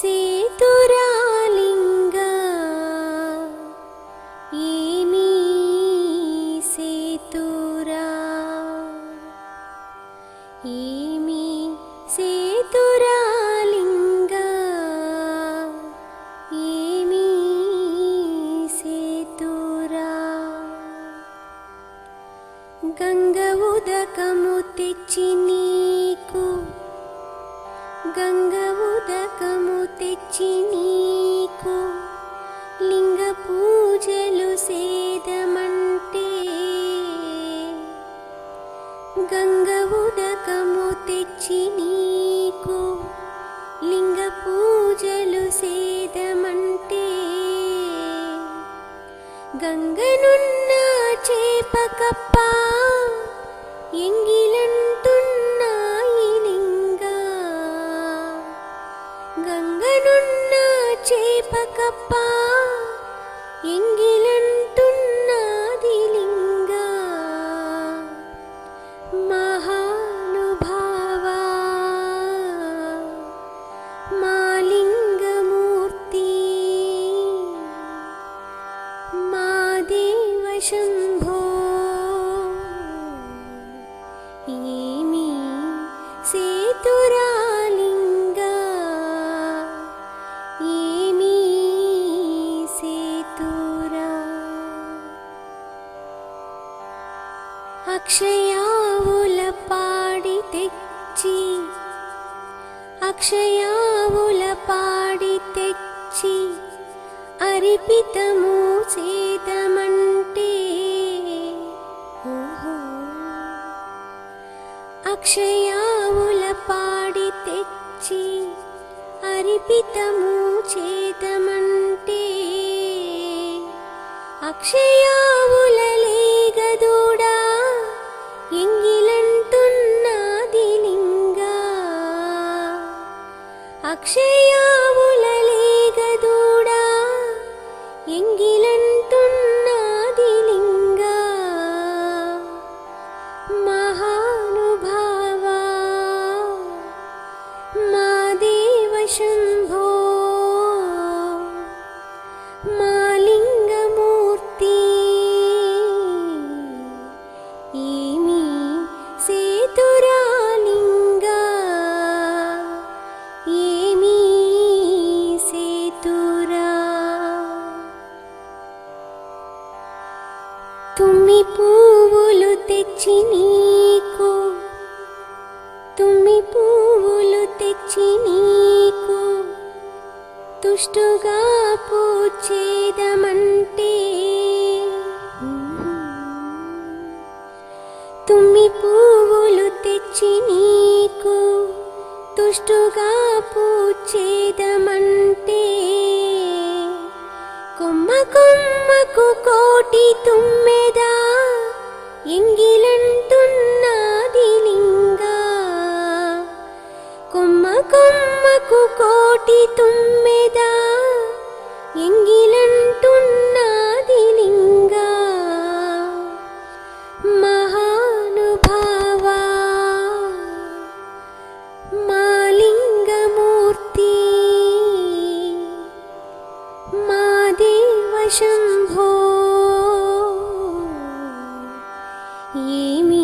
సేతురాలింగ ఏమీ సేతురా? ఏమీ గంగనున్న చేపకప్ప ఎంగిలంటున్నాయి లింగ. గంగనున్న చేపకప్ప ఎంగిలంటున్నది లింగ. మహానుభావా మాలింగమూర్తి అక్షయావుల పాడి తెచ్చి అరిపితము చేతమంటే అక్షయావుల పాడి తెచ్చి అరిపితము చేతమంటే అక్షయావుల అక్షయావుల లేగదూడా తెచ్చి నీకు తుష్టుగా పూచేదమంటే తుమ్మి పువ్వులు తెచ్చి నీకు తుష్టుగా పూచేదమంటే కొమ్మ కొమ్మకు కోటి తుమ్మెదా ఎంగిలంటే కొమ్మకు కోటి తుమ్మెదా ఎంగిలంటున్నది లింగా. మహానుభావా మాలింగమూర్తి మా దేవశంభో ఏమి